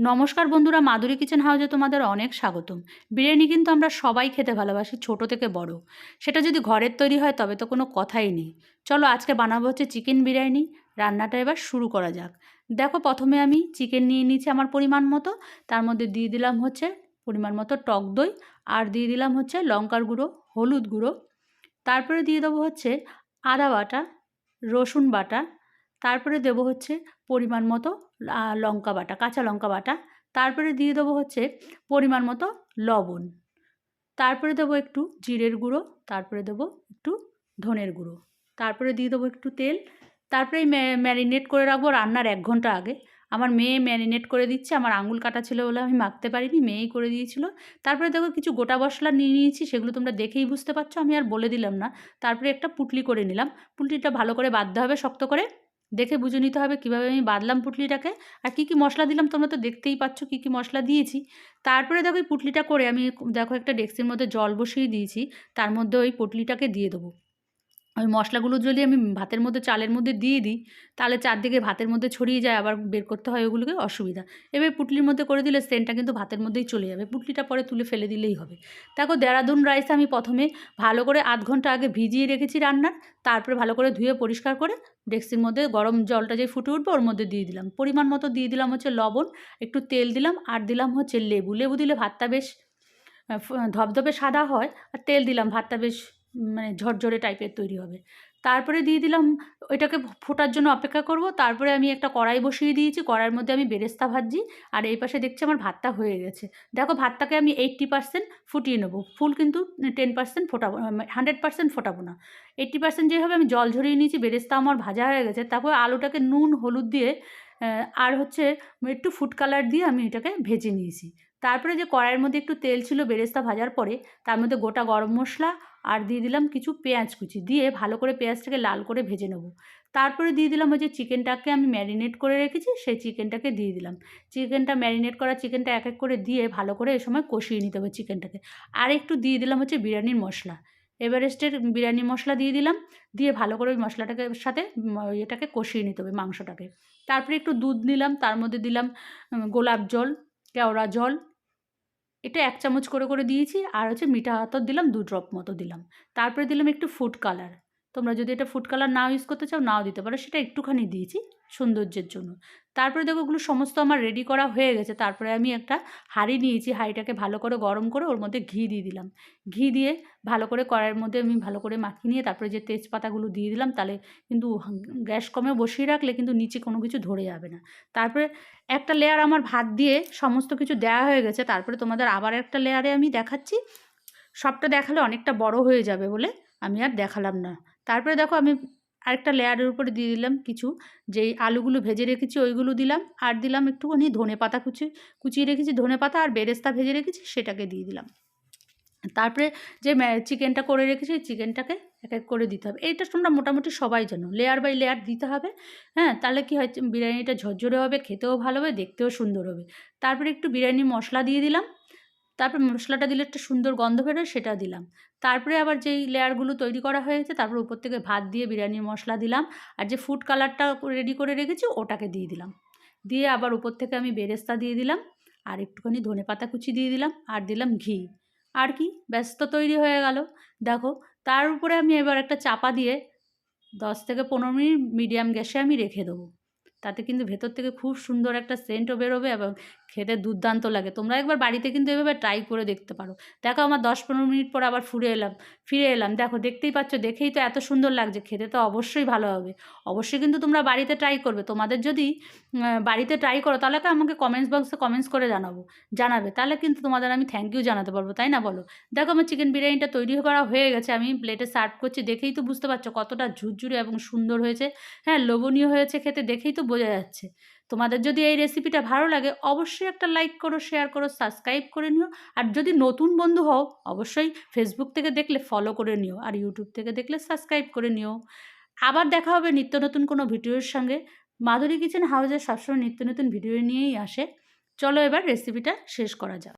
নমস্কার বন্ধুরা, মাধুরী কিচেন হাউজে তোমাদের অনেক স্বাগতম। বিরিয়ানি কিন্তু আমরা সবাই খেতে ভালোবাসি, ছোট থেকে বড়। সেটা যদি ঘরের তৈরি হয়, তবে তো কোনো কথাই নেই। চলো আজকে বানাবো হচ্ছে চিকেন বিরিয়ানি। রান্নাটা এবার শুরু করা যাক। দেখো প্রথমে আমি চিকেন নিয়ে নিয়েছি আমার পরিমাণ মতো। তার মধ্যে দিয়ে দিলাম হচ্ছে পরিমাণ মতো টক দই আর দিয়ে দিলাম হচ্ছে লঙ্কার গুঁড়ো, হলুদ গুঁড়ো। তারপরে দিয়ে দেবো হচ্ছে আদা বাটা, রসুন বাটা তারপরে দেবো হচ্ছে পরিমাণ মতো লঙ্কা বাটা, কাঁচা লঙ্কা বাটা। তারপরে দিয়ে দেবো হচ্ছে পরিমাণ মতো লবণ। তারপরে দেবো একটু জিরের গুঁড়ো, তারপরে দেবো একটু ধনের গুঁড়ো। তারপরে দিয়ে দেবো একটু তেল। তারপরে ম্যারিনেট করে রাখব রান্নার এক ঘণ্টা আগে। আমার মেয়ে ম্যারিনেট করে দিচ্ছে, আমার আঙুল কাটা ছিল বলে আমি মাখতে পারিনি, মেয়েই করে দিয়েছিল। তারপরে দেখো কিছু গোটা মশলা নিয়ে নিয়েছি, সেগুলো তোমরা দেখেই বুঝতে পারছ, আমি আর বলে দিলাম না। তারপরে একটা পুটলি করে নিলাম। পুটলিটা ভালো করে বাঁধতে হবে শক্ত করে। দেখে বুঝে নিতে হবে কীভাবে আমি বাঁধলাম পুটলিটাকে। আর কী কী মশলা দিলাম তোমরা তো দেখতেই পাচ্ছ কী কী মশলা দিয়েছি। তারপরে দেখো এই পুটলিটা করে আমি দেখো একটা ডেক্সির মধ্যে জল বসিয়ে দিয়েছি। তার মধ্যে ওই পুটলিটাকে দিয়ে দেবো। ওই মশলাগুলো যদি আমি ভাতের মধ্যে, চালের মধ্যে দিয়ে দিই, তাহলে চারদিকে ভাতের মধ্যে ছড়িয়ে যায়, আবার বের করতে হয় ওগুলোকে, অসুবিধা। এবার পুটলির মধ্যে করে দিলে সেন্টটা কিন্তু ভাতের মধ্যেই চলে যাবে। পুটলিটা পরে তুলে ফেলে দিলেই হবে। দেখো দেরাদুন রাইস আমি প্রথমে ভালো করে আধ ঘণ্টা আগে ভিজিয়ে রেখেছি রান্নার। তারপরে ভালো করে ধুয়ে পরিষ্কার করে ডেক্সির মধ্যে গরম জলটা যে ফুটে উঠবে ওর মধ্যে দিয়ে দিলাম। পরিমাণ মতো দিয়ে দিলাম হচ্ছে লবণ, একটু তেল দিলাম আর দিলাম হচ্ছে লেবু। লেবু দিলে ভাতটা বেশ ধবধবে সাদা হয় আর তেল দিলাম, ভাতটা বেশ মানে ঝরঝরে টাইপের তৈরি হবে। তারপরে দিয়ে দিলাম ওইটাকে ফোটার জন্য অপেক্ষা করব। তারপরে আমি একটা কড়াই বসিয়ে দিয়েছি, কড়াইয়ের মধ্যে আমি বেরেস্তা ভাজছি। আর এই পাশে দেখছি আমার ভাতটা হয়ে গেছে। দেখো ভাতটাকে আমি এইট্টি পার্সেন্ট ফুটিয়ে নেব। ফুল কিন্তু টেন পার্সেন্ট ফোটাবো হান্ড্রেড পার্সেন্ট ফোটাবো না। এইট্টি পার্সেন্ট যেভাবে আমি জল ঝরিয়ে নিয়েছি, বেরেস্তা আমার ভাজা হয়ে গেছে। তারপর আলুটাকে নুন, হলুদ দিয়ে আর হচ্ছে একটু ফুড কালার দিয়ে আমি এটাকে ভেজে নিয়েছি। তারপরে যে কড়াইয়ের মধ্যে একটু তেল ছিল বেরেস্তা ভাজার পরে, তার মধ্যে গোটা গরম মশলা আর দিয়ে দিলাম কিছু পেঁয়াজ কুচি। দিয়ে ভালো করে পেঁয়াজটাকে লাল করে ভেজে নেব। তারপরে দিয়ে দিলাম ওই যে চিকেনটাকে আমি ম্যারিনেট করে রেখেছি, সেই চিকেনটাকে দিয়ে দিলাম। চিকেনটা ম্যারিনেট করা চিকেনটা এক এক করে দিয়ে ভালো করে এ সময় কষিয়ে নিতে হবে চিকেনটাকে। আর একটু দিয়ে দিলাম হচ্ছে বিরিয়ানির মশলা। এভারেস্টের বিরিয়ানি মশলা দিয়ে দিলাম, দিয়ে ভালো করে ওই মশলাটাকে সাথে এটাকে কষিয়ে নিতে হবে মাংসটাকে। তারপরে একটু দুধ নিলাম, তার মধ্যে দিলাম গোলাপ জল, কেওড়া জল এটা এক চামচ করে করে দিয়েছি। আর হচ্ছে মিঠা আতর দিলাম, দু ড্রপ মতো দিলাম। তারপরে দিলাম একটু ফুড কালার তোমরা যদি এটা ফুড কালার নাও ইউজ করতে চাও, নাও দিতে পারো। সেটা একটুখানি দিয়েছি সৌন্দর্যের জন্য। তারপরে দেখো ওগুলো সমস্ত আমার রেডি করা হয়ে গেছে। তারপরে আমি একটা হাঁড়ি নিয়েছি, হাঁড়িটাকে ভালো করে গরম করে ওর মধ্যে ঘি দিয়ে দিলাম। ঘি দিয়ে ভালো করে কড়াইয়ের মধ্যে আমি ভালো করে মাখিয়ে নিয়ে তারপরে যে তেজপাতাগুলো দিয়ে দিলাম, তাহলে কিন্তু গ্যাস কমে বসিয়ে রাখলে কিন্তু নিচে কোনো কিছু ধরে যাবে না। তারপরে একটা লেয়ার আমার ভাত দিয়ে সমস্ত কিছু দেওয়া হয়ে গেছে। তারপরে তোমাদের আবার একটা লেয়ারে আমি দেখাচ্ছি। সবটা দেখালে অনেকটা বড় হয়ে যাবে বলে আমি আর দেখালাম না। তারপরে দেখো আমি আরেকটা লেয়ারের উপরে দিয়ে দিলাম কিছু। যেই আলুগুলো ভেজে রেখেছি ওইগুলো দিলাম। আর দিলাম একটুখানি ধনে পাতা কুচি, কুচিয়ে রেখেছি ধনে পাতা আর বেরেস্তা ভেজে রেখেছি সেটাকে দিয়ে দিলাম। তারপরে যে চিকেনটা করে রেখেছি চিকেনটাকে এক এক করে দিতে হবে। এইটা তোমরা মোটামুটি সবাই জানো। লেয়ার বাই লেয়ার দিতে হবে। হ্যাঁ তাহলে কী হয় বিরিয়ানিটা ঝরঝরে হবে, খেতেও ভালো হবে, দেখতেও সুন্দর হবে। তারপরে একটু বিরিয়ানি মশলা দিয়ে দিলাম। তারপর মশলাটা দিলে একটা সুন্দর গন্ধ বেরোয় সেটা দিলাম। তারপরে আবার যেই লেয়ারগুলো তৈরি করা হয়েছে, তারপর উপর থেকে ভাত দিয়ে বিরিয়ানির মশলা দিলাম। আর যে ফুড কালারটা রেডি করে রেখেছি, ওটাকে দিয়ে দিলাম। দিয়ে আবার উপর থেকে আমি বেরেস্তা দিয়ে দিলাম। আর একটুখানি ধনে পাতা কুচি দিয়ে দিলাম। আর দিলাম ঘি। আর কি? ব্যস্ত তৈরি হয়ে গেল। দেখো, তার উপরে আমি এবার একটা চাপা দিয়ে দশ থেকে পনেরো মিনিট মিডিয়াম গ্যাসে আমি রেখে দেবো। তাতে কিন্তু ভেতর থেকে খুব সুন্দর একটা সেন্টও বেরোবে এবং খেতে দুর্দান্ত লাগে। তোমরা একবার বাড়িতে কিন্তু এভাবে ট্রাই করে দেখতে পারো। দেখো আমার দশ পনেরো মিনিট পর আবার ফুরে এলাম, ফিরে এলাম। দেখো দেখতেই পাচ্ছ, দেখেই তো এত সুন্দর লাগছে। খেতে তো অবশ্যই ভালো হবে। অবশ্যই কিন্তু তোমরা বাড়িতে ট্রাই করবে। তোমাদের যদি বাড়িতে ট্রাই করো তাহলে তো আমাকে কমেন্টস বক্সে কমেন্টস করে জানাব, জানাবে। তাহলে কিন্তু তোমাদের আমি থ্যাংক ইউ জানাতে পারব, তাই না বলো? দেখো আমার চিকেন বিরিয়ানিটা তৈরি করা হয়ে গেছে। আমি প্লেটে সার্ভ করছি। দেখেই তো বুঝতে পারছ কতটা ঝুরঝুরে এবং সুন্দর হয়েছে। হ্যাঁ লোভনীয় হয়েছে খেতে, দেখেই তো বোঝা যাচ্ছে। তোমাদের যদি এই রেসিপিটা ভালো লাগে, অবশ্যই একটা লাইক করো শেয়ার করো সাবস্ক্রাইব করে নিও। আর যদি নতুন বন্ধু হও, অবশ্যই ফেসবুক থেকে দেখলে ফলো করে নিও আর ইউটিউব থেকে দেখলে সাবস্ক্রাইব করে নিও। আবার দেখা হবে নিত্য নতুন কোনো ভিডিওর সঙ্গে। মাধুরী কিচেন হাউসে সবসময় নিত্য নতুন ভিডিও নিয়েই আসে। চলো এবার রেসিপিটা শেষ করা যাক।